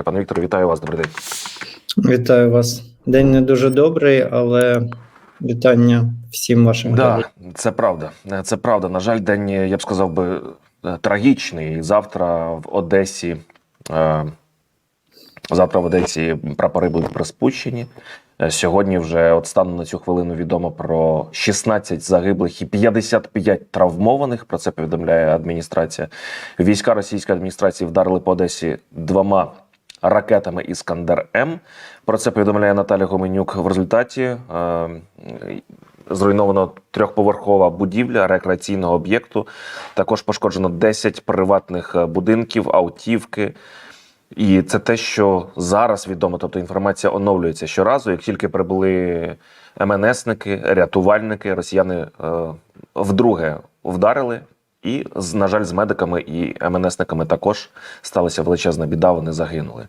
Пане Віктор, вітаю вас. Добрий день. Вітаю вас. День не дуже добрий, але вітання всім вашим Да, це правда. Це правда. На жаль, день, я б сказав би, трагічний. Завтра в Одесі. е, Завтра в Одесі прапори будуть приспущені. Е, Сьогодні вже от станом на цю хвилину відомо про 16 загиблих і 55 травмованих. Про це повідомляє адміністрація. Війська російської адміністрації вдарили по Одесі двома ракетами Іскандер М. Про це повідомляє Наталя Гоменюк. В результаті е, зруйновано трьохповерхова будівля рекреаційного об'єкту. Також пошкоджено 10 приватних е, будинків, автівки. І це те, що зараз відомо, тобто інформація оновлюється щоразу. Як тільки прибули МНСники, рятувальники, росіяни е, вдруге вдарили. І, на жаль, з медиками і МНСниками також сталася величезна біда, вони загинули.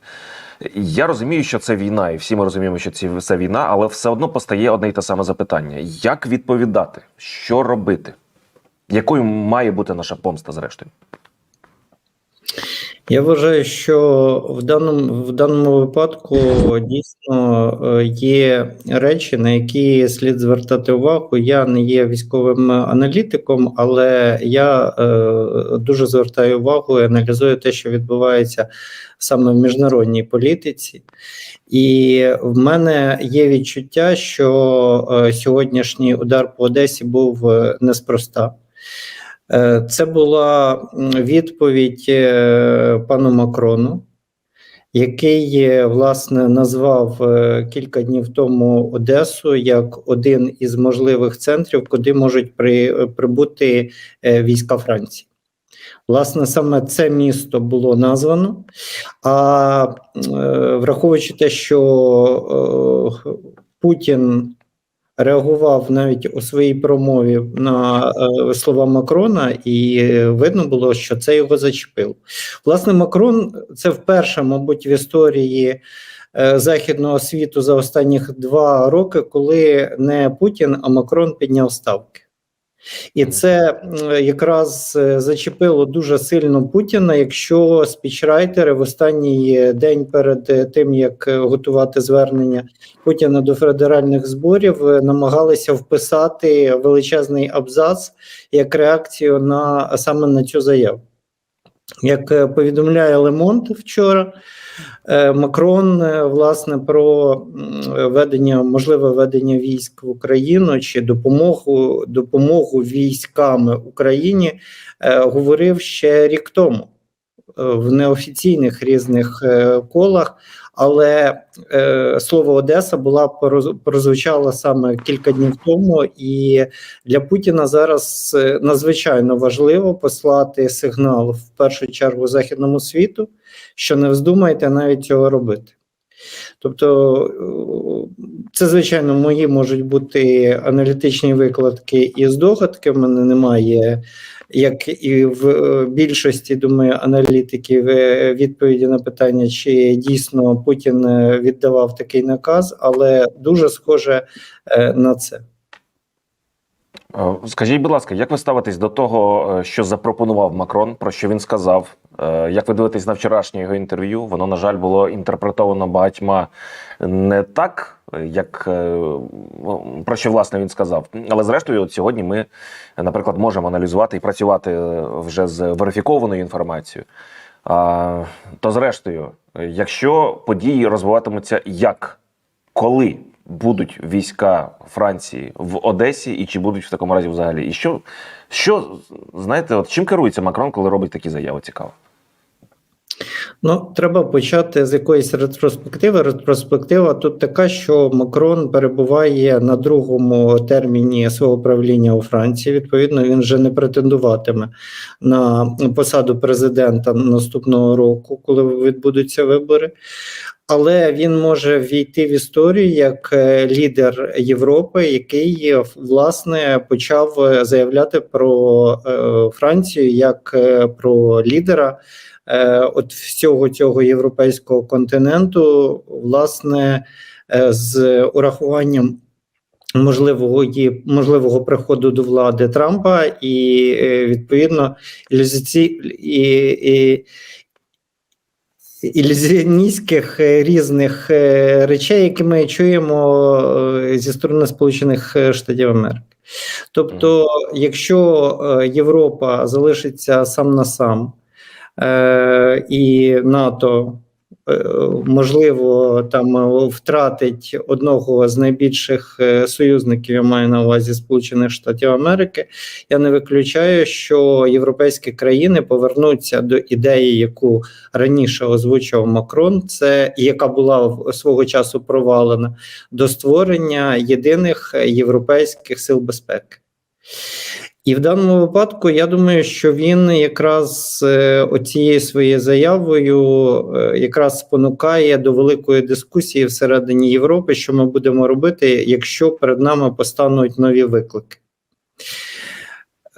Я розумію, що це війна, і всі ми розуміємо, що це, війна, але все одно постає одне й те саме запитання: як відповідати? Що робити? Якою має бути наша помста, зрештою? Я вважаю, що в даному, в даному випадку дійсно е, є речі, на які слід звертати увагу. Я не є військовим аналітиком, але я е, дуже звертаю увагу і аналізую те, що відбувається саме в міжнародній політиці. І в мене є відчуття, що е, сьогоднішній удар по Одесі був е, неспроста. Е, Це була відповідь е, пану Макрону, який е, власне назвав кілька днів тому Одесу як один із можливих центрів, куди можуть при, прибути війська Франції. Власне, саме це місто було названо. А враховуючи те, що Путін реагував навіть у своїй промові на е, слова Макрона, і видно було, що це його зачепило. Власне, Макрон це вперше, мабуть, в історії е, західного світу за останніх два роки, коли не Путін, а Макрон підняв ставки. І це якраз е, зачепило дуже сильно Путіна, якщо спічрайтери в останній день перед е, тим, як е, готувати звернення Путіна до федеральних зборів, намагалися вписати величезний абзац як реакцію на саме на цю заяву. Як повідомляє Лемонт вчора, Макрон е, власне про ведення, можливе ведення військ в Україну чи допомогу, допомогу військами Україні е, говорив ще рік тому е, в неофіційних різних е, колах. Але е, слово Одеса була прозвучало саме кілька днів тому, і для Путіна зараз е, надзвичайно важливо послати сигнал в першу чергу західному світу, що не вздумайте навіть цього робити. Тобто, е, це, звичайно, мої можуть бути аналітичні викладки і здогадки. В мене немає, як і в е, більшості, думаю, аналітиків е, відповіді на питання, чи дійсно Путін віддавав такий наказ, але дуже схоже на це. Скажіть, будь ласка, як ви ставитесь до того, що запропонував Макрон, про що він сказав? Е, Як ви дивитесь на вчорашнє його інтерв'ю? Воно, на жаль, було інтерпретовано багатьма не так, як е, ну, про що власне він сказав. Але зрештою, от сьогодні ми, наприклад, можемо аналізувати і працювати е, вже з верифікованою інформацією. То, зрештою, якщо події розвиватимуться як, коли будуть війська Франції в Одесі, і чи будуть в такому разі взагалі? І що, що знаєте, от чим керується Макрон, коли робить такі заяви? Цікаво. Ну, треба почати з якоїсь ретроспективи. Ретроспектива тут така, що Макрон перебуває на другому терміні свого правління у Франції. Відповідно, він вже не претендуватиме на посаду президента наступного року, коли відбудуться вибори. Але він може війти в історію як е, лідер Європи, який е, власне почав е, заявляти про Францію як про лідера от всього цього європейського континенту, власне, з урахуванням можливого її можливого приходу до влади Трампа, і відповідно і, і, ілюзіоністських е, різних е, речей, які ми чуємо е, зі сторони Сполучених Штатів Америки. Тобто, якщо Європа залишиться сам на сам, і НАТО, можливо, там е, втратить одного з найбільших е, союзників, я маю на увазі Сполучених Штатів Америки, я не виключаю, що європейські країни повернуться до ідеї, яку раніше озвучував Макрон, це яка була свого часу провалена, до створення єдиних е, європейських сил безпеки. І в даному випадку я думаю, що він якраз е, оцією своєю заявою е, якраз спонукає до великої дискусії всередині Європи, що ми будемо робити, якщо перед нами постануть нові виклики.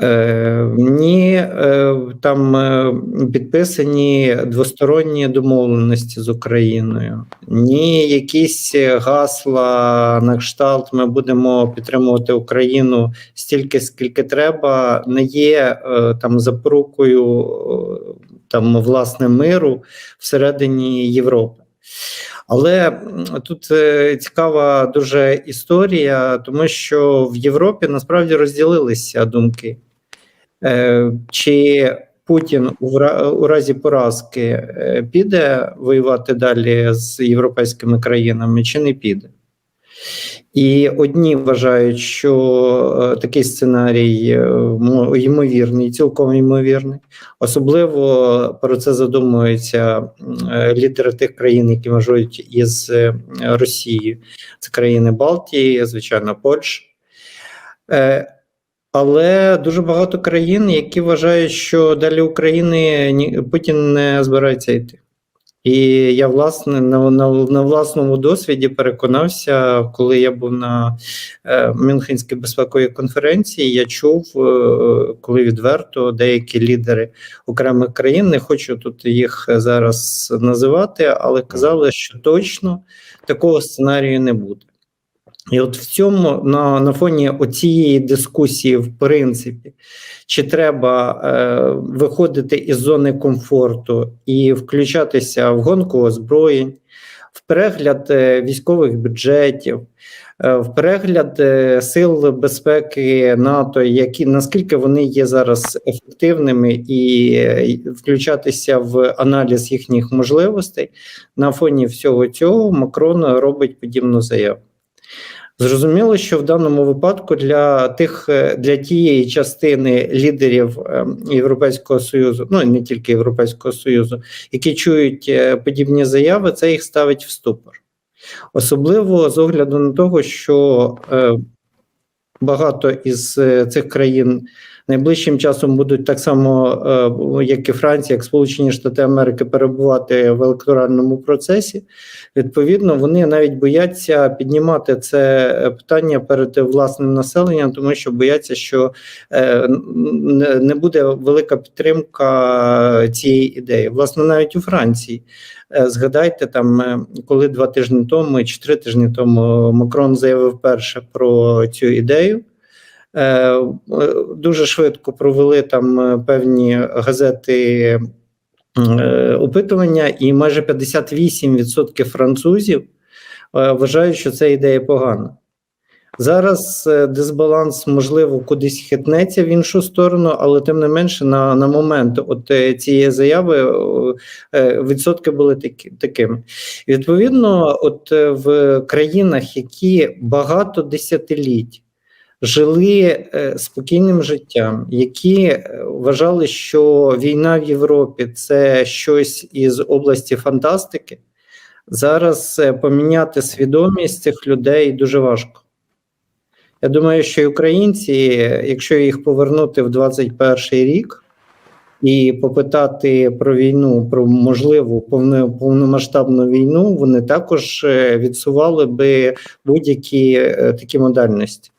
Е, Мені е, там е, підписані двосторонні домовленості з Україною, ні якісь гасла на кшталт. Ми будемо підтримувати Україну стільки, скільки треба, не є там запорукою там власне миру всередині Європи. Але тут цікава дуже історія, тому що в Європі насправді розділилися думки. Е, Чи Путін у разі поразки е, піде воювати далі з європейськими країнами, чи не піде? І одні вважають, що е, такий сценарій ймовірний, цілком ймовірний. Особливо про це задумуються лідери тих країн, які межують із Росією. Це країни Балтії, звичайно, Польща. Але дуже багато країн, які вважають, що далі України ні- Путін не збирається йти. І я власне на, на, на власному досвіді переконався, коли я був на е, Мюнхенській безпековій конференції. Я чув, е, коли відверто деякі лідери окремих країн, не хочу тут їх зараз називати, але казали, що точно такого сценарію не буде. І от в цьому на, на фоні оцієї дискусії, в принципі, чи треба е, виходити із зони комфорту і включатися в гонку озброєнь, в перегляд е, військових бюджетів, е, в перегляд е, сил безпеки НАТО, які наскільки вони є зараз ефективними, і е, включатися в аналіз їхніх можливостей на фоні всього цього Макрон робить подібну заяву. Зрозуміло, що в даному випадку для тих е, для тієї частини лідерів е, Європейського союзу, ну і не тільки Європейського союзу, які чують е, подібні заяви, це їх ставить в ступор. Особливо з огляду на того, що е, багато із цих країн найближчим часом будуть так само, е, як і Франція, як Сполучені Штати Америки, перебувати в електоральному процесі. Відповідно, вони навіть бояться піднімати це питання перед власним населенням, тому що бояться, що е, не буде велика підтримка цієї ідеї. Власне, навіть у Франції. Е, Згадайте, там, коли два тижні тому чи три тижні тому Макрон заявив перше про цю ідею. Е, е, Дуже швидко провели там е, певні газети опитування, і майже 58% французів вважають, що ця ідея погана. Зараз дисбаланс, можливо, кудись хитнеться в іншу сторону, але тим не менше, на, на момент от цієї заяви відсотки були такі, такими. Відповідно, от в країнах, які багато десятиліть жили е, спокійним життям, які е, вважали, що війна в Європі це щось із області фантастики. Зараз е, поміняти свідомість цих людей дуже важко. Я думаю, що і українці, якщо їх повернути в 21 рік і попитати про війну, про можливу повномасштабну війну, вони також відсували би будь-які такі модальності.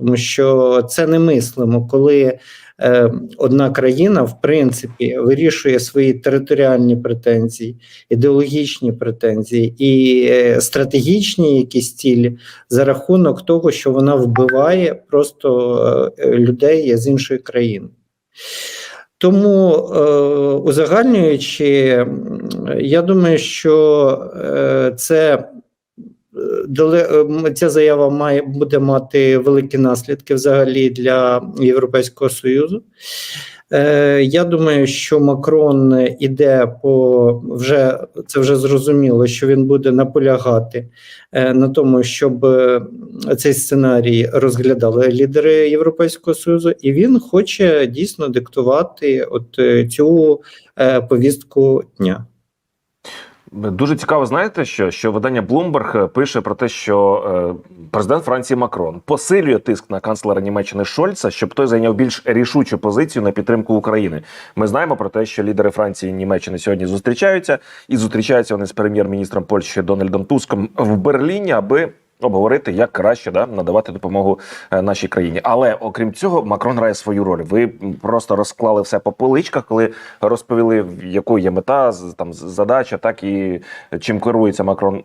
Тому що це немислимо, коли е, одна країна, в принципі, вирішує свої територіальні претензії, ідеологічні претензії і е, стратегічні якісь цілі за рахунок того, що вона вбиває просто е, людей з іншої країни. Тому, е, узагальнюючи, я думаю, що е, це ця заява має буде мати великі наслідки взагалі для Європейського Союзу. Е, Я думаю, що Макрон іде по вже це вже зрозуміло, що він буде наполягати е, на тому, щоб е, цей сценарій розглядали лідери Європейського Союзу, і він хоче дійсно диктувати от е, цю е, повістку дня. Дуже цікаво, знаєте, що, що видання Bloomberg пише про те, що е, президент Франції Макрон посилює тиск на канцлера Німеччини Шольца, щоб той зайняв більш рішучу позицію на підтримку України. Ми знаємо про те, що лідери Франції і Німеччини сьогодні зустрічаються, і зустрічаються вони з прем'єр-міністром Польщі Дональдом Туском в Берліні, аби обговорити, як краще да, надавати допомогу е, нашій країні. Але окрім цього, Макрон грає свою роль. Ви просто розклали все по поличках, коли розповіли, якою є мета, там задача, так і чим керується Макрон е,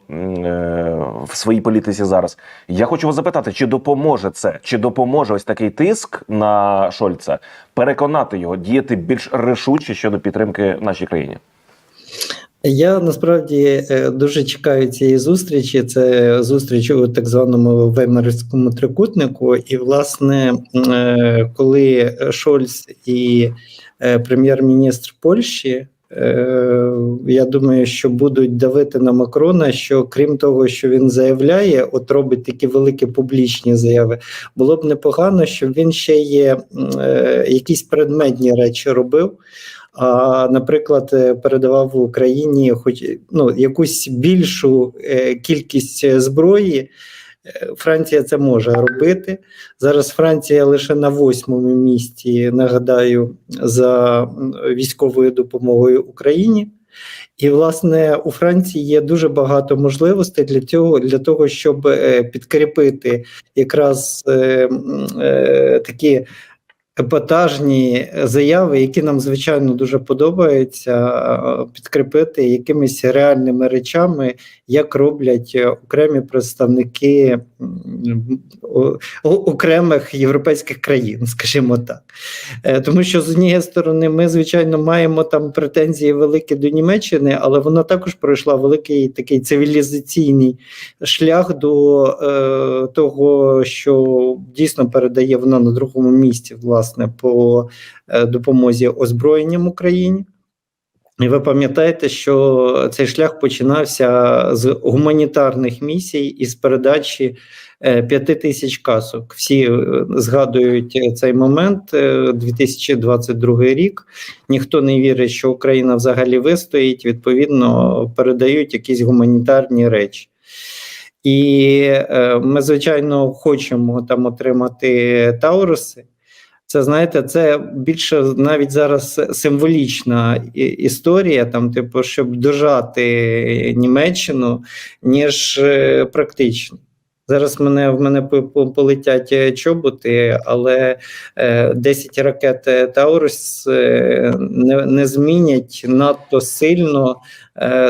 в своїй політиці зараз. Я хочу вас запитати, чи допоможе це, чи допоможе ось такий тиск на Шольца переконати його діяти більш рішуче щодо підтримки нашій країні? Я насправді е, дуже чекаю цієї зустрічі. Це зустріч у так званому Веймарському трикутнику. І, власне, е, коли Шольц і е, прем'єр-міністр Польщі. Я думаю, що будуть давити на Макрона, що крім того, що він заявляє, от робить такі великі публічні заяви. Було б непогано, щоб він ще є якісь предметні речі робив. А, наприклад, е, передавав в Україні хоч ну, якусь більшу е, кількість е, зброї. Франція це може робити. Зараз Франція лише на восьмому місці, нагадаю, за військовою допомогою Україні. І, власне, у Франції є дуже багато можливостей для цього, для того, щоб підкріпити якраз е, е, такі епатажні заяви, які нам звичайно дуже подобаються, е, підкріпити якимись реальними речами, як роблять окремі представники окремих європейських країн, скажімо так. Е, Тому що з однієї сторони, ми звичайно маємо там претензії великі до Німеччини, але вона також пройшла великий такий цивілізаційний шлях до е, того, що дійсно передає вона на другому місці, власне, по е, допомозі озброєнням Україні. І ви пам'ятаєте, що цей шлях починався з гуманітарних місій і з передачі е, п'яти тисяч касок. Всі е, згадують цей момент, е, 2022 рік. Ніхто не вірить, що Україна взагалі вистоїть. Відповідно, передають якісь гуманітарні речі. І ми, звичайно, хочемо там отримати Тауруси. Це знаєте, це більше навіть зараз символічна історія, там, типу, щоб дожати Німеччину, ніж е, практично. Зараз мене в мене по- по- полетять е, чоботи, але е, 10 ракет е, Таурус е, не, не змінять надто сильно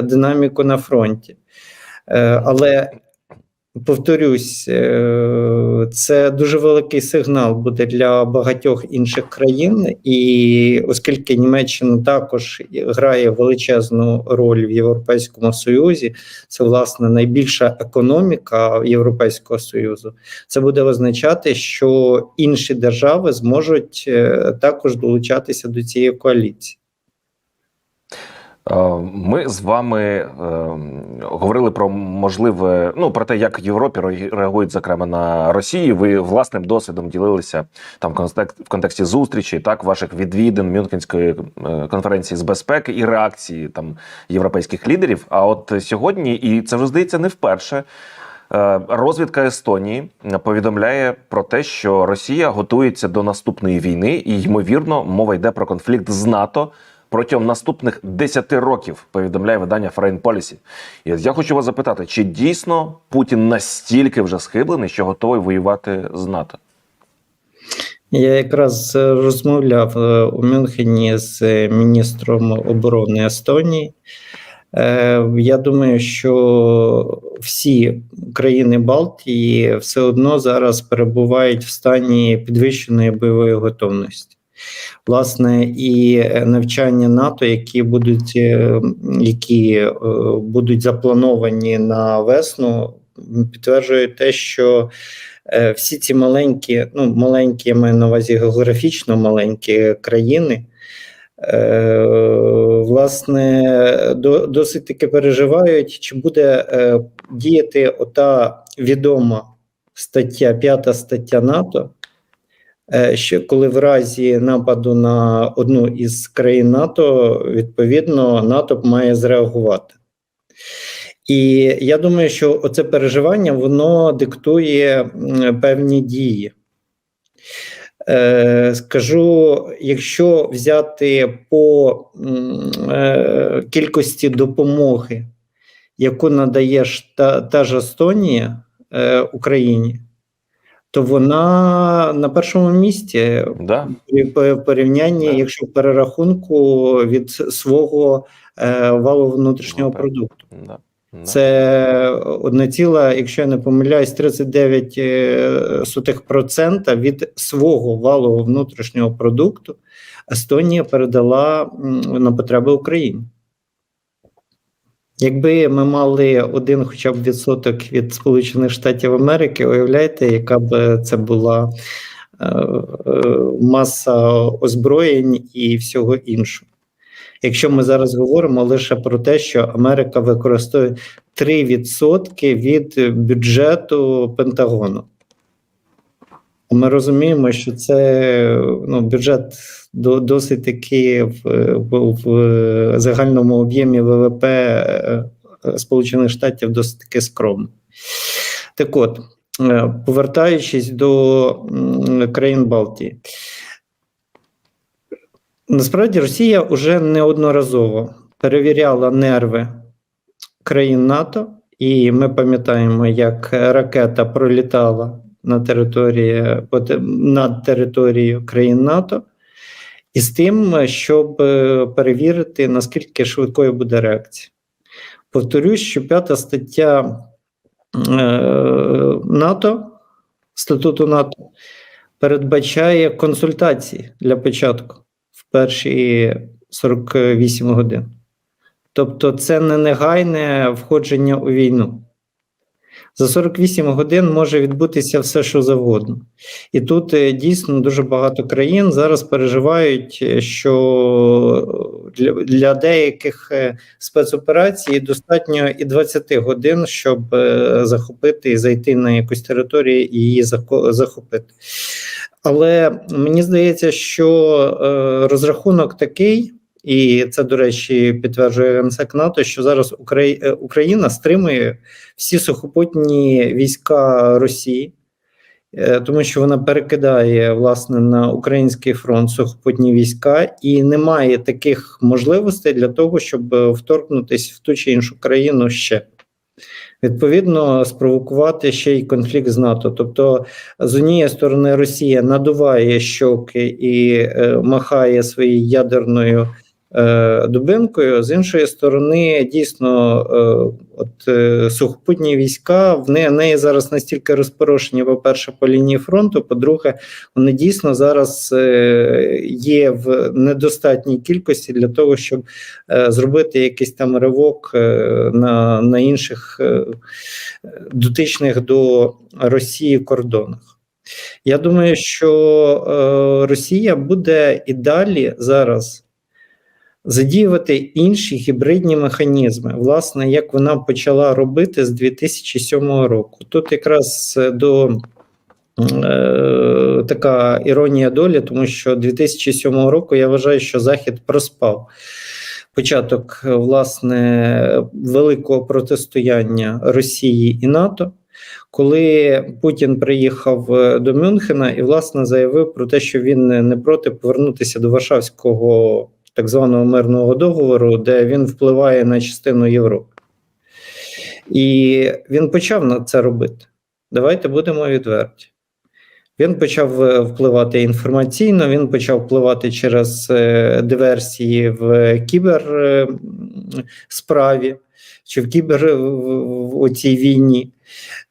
динаміку на фронті. Але повторюсь, е, це дуже великий сигнал буде для багатьох інших країн, і оскільки Німеччина також грає величезну роль в Європейському Союзі, це власне найбільша економіка Європейського Союзу. Це буде означати, що інші держави зможуть е, також долучатися до цієї коаліції. Е, Ми з вами е, говорили про можливе, ну про те, як в Європі ре- реагують зокрема на Росію. Ви власним досвідом ділилися там в контексті, зустрічі, так ваших відвідин Мюнхенської е, конференції з безпеки і реакції там європейських лідерів. А от сьогодні, і це вже здається не вперше. Розвідка Естонії повідомляє про те, що Росія готується до наступної війни, і ймовірно, мова йде про конфлікт з НАТО протягом наступних 10 років. Повідомляє видання Foreign Policy. І я хочу вас запитати, чи дійсно Путін настільки вже схиблений, що готовий воювати з НАТО? Я якраз е, розмовляв е, у Мюнхені з е, міністром оборони Естонії. Я думаю, що всі країни Балтії все одно зараз перебувають в стані підвищеної бойової готовності. Власне, і е, навчання НАТО, які будуть, е, які е, будуть заплановані на весну, підтверджують те, що всі ці маленькі, ну маленькі, я маю на увазі географічно маленькі країни. Власне, до, досить таки переживають, чи буде діяти ота відома стаття, п'ята стаття НАТО, е, що коли в разі нападу на одну із країн НАТО, відповідно, НАТО має зреагувати. І я думаю, що оце переживання воно диктує певні дії. Е, скажу, якщо взяти по е, кількості допомоги, яку надає та, та ж Естонія Україні, то вона на першому місці Да? по- порівнянні, Так. якщо в перерахунку від свого е, валового внутрішнього Ну, продукту. Да. Да. Це одне ціла, якщо я не помиляюсь, 39 е, сотих процента від свого валового внутрішнього продукту Естонія передала на потреби України. Якби ми мали один хоча б відсоток від Сполучених Штатів Америки, уявляєте, яка б це була е, е, маса озброєнь і всього іншого. Якщо ми зараз говоримо лише про те, що Америка використовує 3% від бюджету Пентагону. Ми розуміємо, що це ну, бюджет досить таки в, в, в загальному об'ємі ВВП е, Сполучених Штатів досить таки скромний. Так от, е, повертаючись до країн Балтії, насправді Росія вже неодноразово перевіряла нерви країн НАТО, і ми пам'ятаємо, як ракета пролітала на території поте- над територією країн НАТО, і з тим, щоб е, перевірити, наскільки швидкою буде реакція. Повторюсь, що п'ята стаття е, НАТО, статуту НАТО, передбачає консультації для початку в перші 48 годин. Тобто, це не негайне входження у війну. За 48 годин може відбутися все, що завгодно. І тут е, дійсно дуже багато країн зараз переживають, е, що для, для деяких е, спецоперацій достатньо і 20 годин, щоб е, захопити і зайти на якусь територію і її захопити. Але мені здається, що е, розрахунок такий. І це, до речі, підтверджує ГенСек НАТО, що зараз е, Україна стримує всі сухопутні війська Росії, е, тому що вона перекидає власне на український фронт сухопутні війська, і немає таких можливостей для того, щоб вторгнутися в ту чи іншу країну ще. Відповідно, спровокувати ще й конфлікт з НАТО. Тобто, з однієї сторони, Росія надуває щоки і е, махає своєю ядерною дубинкою. З іншої сторони, дійсно, е, от е, сухопутні війська в неї, зараз настільки розпорошені, по-перше, по лінії фронту. По-друге, вони дійсно зараз е, є в недостатній кількості для того, щоб е, зробити якийсь там ривок е, на, на інших е, дотичних до Росії кордонах. Я думаю, що е, Росія буде і далі зараз задіювати інші гібридні механізми, власне, як вона почала робити з 2007 року. Тут якраз е, до е, така іронія долі, тому що 2007 року я вважаю, що Захід проспав. Початок е, власне великого протистояння Росії і НАТО, коли Путін приїхав е, до Мюнхена і власне заявив про те, що він не- не проти повернутися до Варшавського так званого мирного договору, де він впливає на частину Європи. І він почав на це робити. Давайте будемо відверті. Він почав е, впливати інформаційно, він почав впливати через е, диверсії в кіберсправі. чи в кібер у цій війні.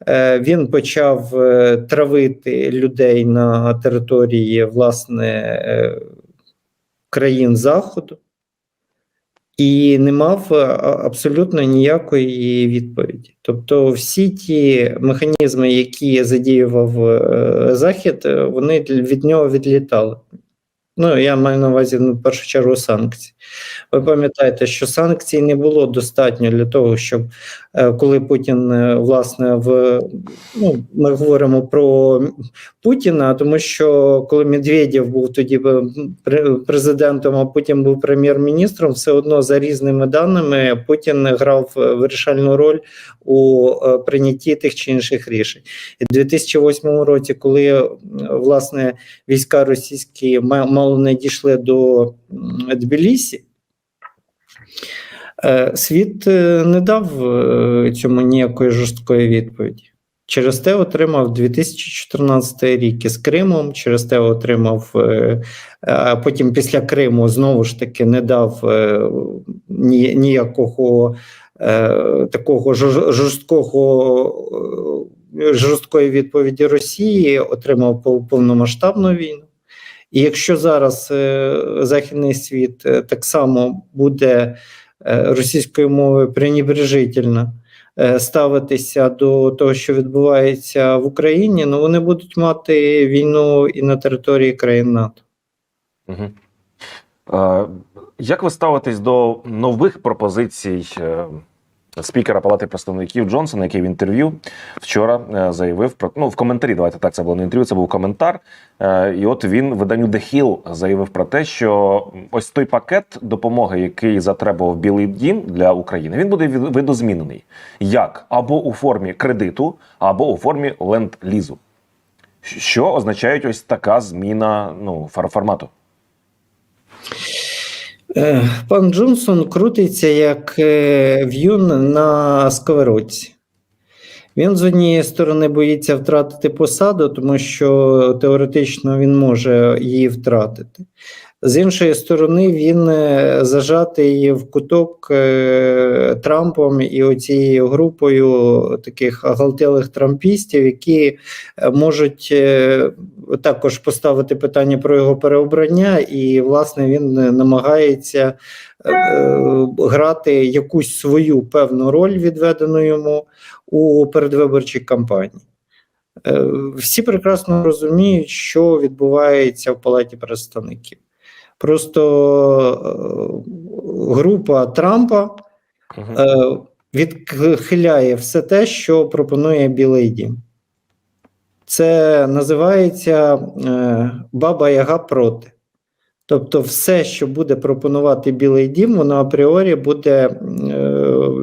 Е, Він почав е, травити людей на території власне е, країн Заходу і не мав е, абсолютно ніякої відповіді. Тобто, всі ті механізми, які задіював е, Захід, е, вони від нього відлітали. Ну, я маю на увазі ну, в першу чергу санкції. Ви пам'ятаєте, що санкцій не було достатньо для того, щоб е, коли Путін е, власне в ну, ми говоримо про Путіна, тому що коли Медведєв був тоді президентом, а Путін був прем'єр-міністром, все одно за різними даними Путін грав е, вирішальну роль у е, прийнятті тих чи інших рішень. І в 2008 році, коли е, власне війська російські мало не дійшли до Тбілісі, е, світ не дав цьому ніякої жорсткої відповіді. Через те отримав 2014 рік із Кримом, через те отримав, а потім після Криму знову ж таки не дав ніякого такого жорсткого е, жорсткої відповіді Росії, отримав повномасштабну війну. І якщо зараз е, Західний світ е, так само буде е, російською мовою пренебрежительно е, ставитися до того, що відбувається в Україні, ну вони будуть мати війну і на території країн НАТО. Угу. Як ви ставитесь до нових пропозицій е, спікера Палати представників Джонсона, який в інтерв'ю вчора е, заявив про ну в коментарі. Давайте так це було не інтерв'ю, це був коментар. Е, і от він виданню The Hill заявив про те, що ось той пакет допомоги, який затребував Білий Дім для України, він буде видозмінений як або у формі кредиту, або у формі ленд-лізу. Що означають ось така зміна ну, фор- формату? Е, Пан Джонсон крутиться як е, в'юн на сковородці. Він з однієї сторони боїться втратити посаду, тому що теоретично він може її втратити. З іншої сторони, він е, зажатий в куток е, Трампом і оцією групою таких оголтелих трампістів, які е, можуть також поставити питання про його переобрання, і, власне, він намагається грати якусь свою певну роль, відведену йому у передвиборчій кампанії. Всі прекрасно розуміють, що відбувається в Палаті представників. Просто е, група Трампа е, відхиляє все те, що пропонує Білий Дім. Це називається е, Баба Яга проти. Тобто, все, що буде пропонувати Білий Дім, воно апріорі буде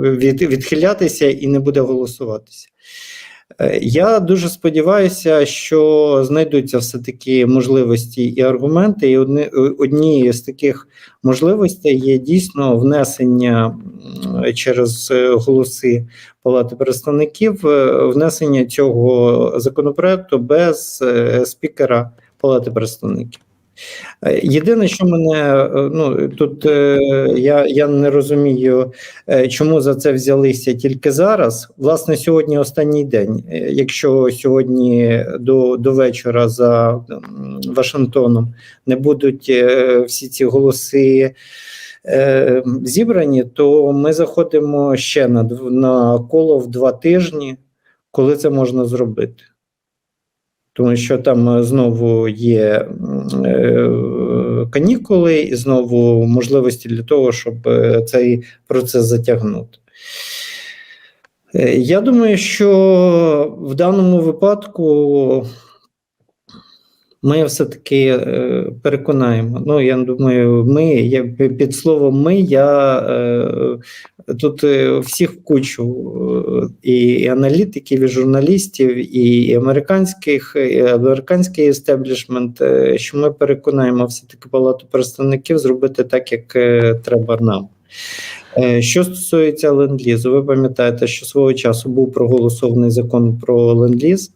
від, відхилятися і не буде голосуватися. Е, Я дуже сподіваюся, що знайдуться все-таки можливості і аргументи. І одні, одні з таких можливостей є дійсно внесення через е, голоси Палати представників, е, внесення цього законопроекту без е, спікера Палати представників. Е, Єдине, що мене е, ну тут е, я, я не розумію, чому за це взялися тільки зараз. Власне, сьогодні останній день. Якщо сьогодні до, до вечора за Вашингтоном не будуть всі ці голоси зібрані, то ми заходимо ще на, на коло в два тижні, коли це можна зробити. Тому що там е, знову є е, канікули і знову можливості для того, щоб е, цей процес затягнути. Я думаю, що в даному випадку ми все-таки е, переконаємо. Ну, я думаю, ми я під словом ми я е, тут е, всіх в кучу е, і аналітиків, і журналістів, і американських, і американський естеблішмент, що ми переконаємо все-таки палату представників зробити так, як треба нам. Що стосується ленд-лізу, ви пам'ятаєте, що свого часу був проголосований закон про ленд-ліз.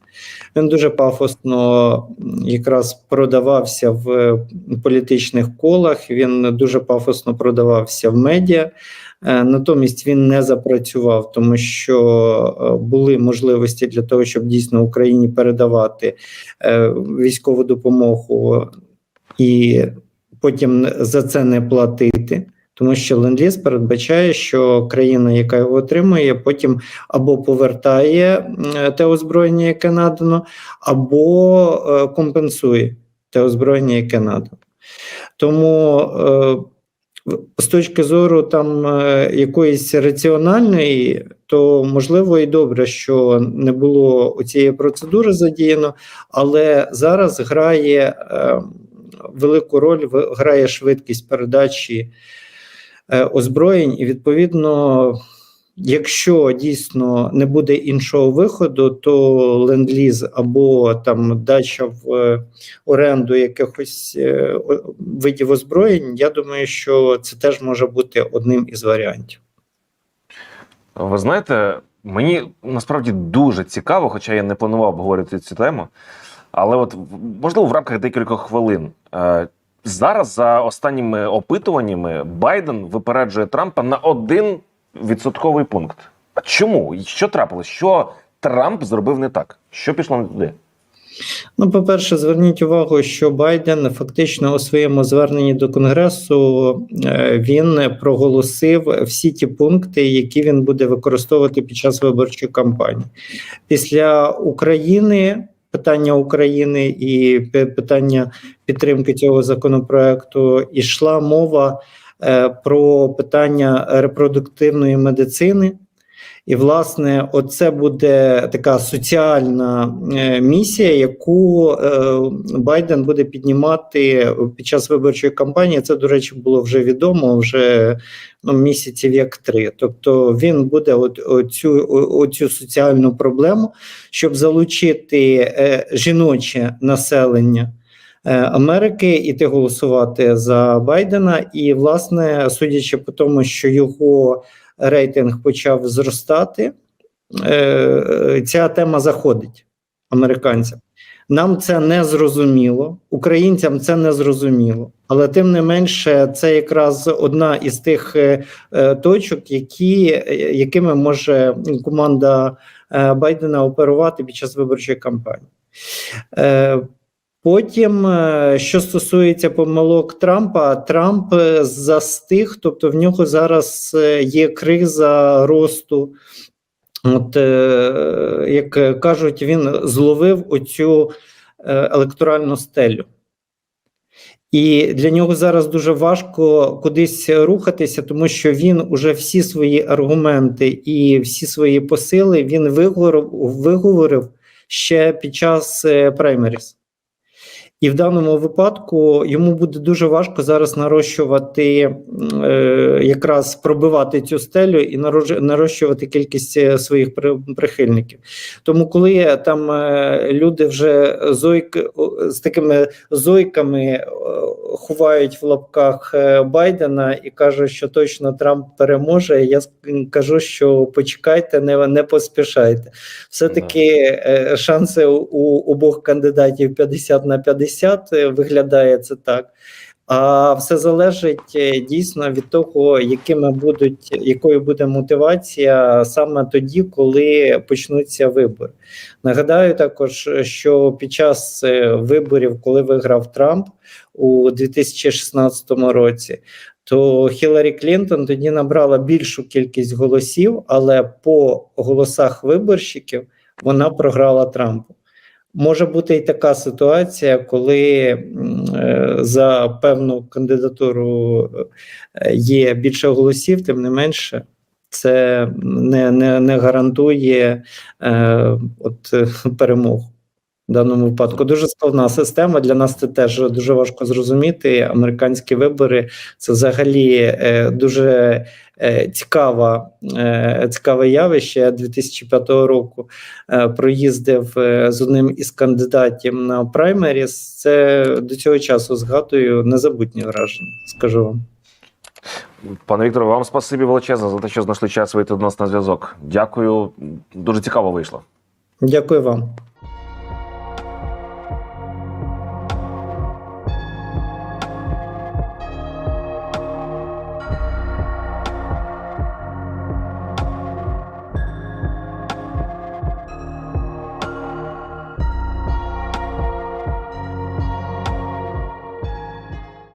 Він дуже пафосно якраз продавався в політичних колах. Він дуже пафосно продавався в медіа. Е, Натомість він не запрацював, тому що е, були можливості для того, щоб дійсно Україні передавати е, військову допомогу і потім за це не платити. Тому що ленд-ліз передбачає, що країна, яка його отримує, потім або повертає те озброєння, яке надано, або е, компенсує те озброєння, яке надано. Тому е, з точки зору там е, якоїсь раціональної, то можливо і добре, що не було цієї процедури задіяно, але зараз грає велику роль грає швидкість передачі озброєнь, і відповідно. Якщо дійсно не буде іншого виходу, то ленд-ліз або там дача в е, оренду якихось е, видів озброєнь, я думаю, що це теж може бути одним із варіантів. Ви знаєте, мені насправді дуже цікаво, хоча я не планував обговорити цю тему. Але от можливо в рамках декількох хвилин. Зараз, за останніми опитуваннями, Байден випереджує Трампа на один відсотковий пункт. А чому? Що трапилось? Що Трамп зробив не так? Що пішло не туди? Ну, по-перше, зверніть увагу, що Байден фактично у своєму зверненні до Конгресу е, він проголосив всі ті пункти, які він буде використовувати під час виборчої кампанії. Після України питання України і питання підтримки цього законопроекту ішла мова е, про питання репродуктивної медицини. І, власне, оце буде така соціальна е, місія, яку е, Байден буде піднімати під час виборчої кампанії. Це, до речі, було вже відомо вже ну, місяців як три. Тобто він буде от, оцю, оцю соціальну проблему, щоб залучити е, жіноче населення. Америки іти голосувати за Байдена, і власне, судячи по тому, що його рейтинг почав зростати, е, ця тема заходить американцям. Нам це не зрозуміло, українцям це не зрозуміло, але тим не менше, це якраз одна із тих е, е, точок, які, якими може команда Байдена оперувати під час виборчої кампанії. Потім, е, що стосується помилок Трампа, Трамп е, застиг, тобто в нього зараз е, є криза росту. От, як кажуть, він зловив оцю електоральну стелю. І для нього зараз дуже важко кудись рухатися, тому що він уже всі свої аргументи і всі свої посили він виговорив, виговорив ще під час праймеріс. І в даному випадку йому буде дуже важко зараз нарощувати, е, якраз пробивати цю стелю і нарощувати кількість е, своїх прихильників. Тому, коли там е, люди вже зойк, з такими зойками ховають в лапках Байдена і кажуть, що точно Трамп переможе, я кажу, що почекайте, не, не поспішайте. Все-таки е, шанси у обох кандидатів 50 на 50 е, виглядає це так. А все залежить е, дійсно від того, якими будуть, якою буде мотивація саме тоді, коли почнуться вибори. Нагадаю також, що під час е, виборів, коли виграв Трамп у 2016 році, то Хіларі Клінтон тоді набрала більшу кількість голосів, але по голосах виборщиків вона програла Трампу. Може бути і така ситуація, коли е, за певну кандидатуру е, є більше голосів, тим не менше, це не, не, не гарантує е, от, перемогу. В даному випадку дуже складна система. Для нас це теж дуже важко зрозуміти. Американські вибори це взагалі е, дуже е, цікава, е, цікаве явище. Я 2005 року е, проїздив з одним із кандидатів на праймеріс. Це до цього часу згадую незабутні враження. Скажу вам. Пане Вікторе, вам спасибі величезне за те, що знайшли час вийти до нас на зв'язок. Дякую. Дуже цікаво вийшло. Дякую вам.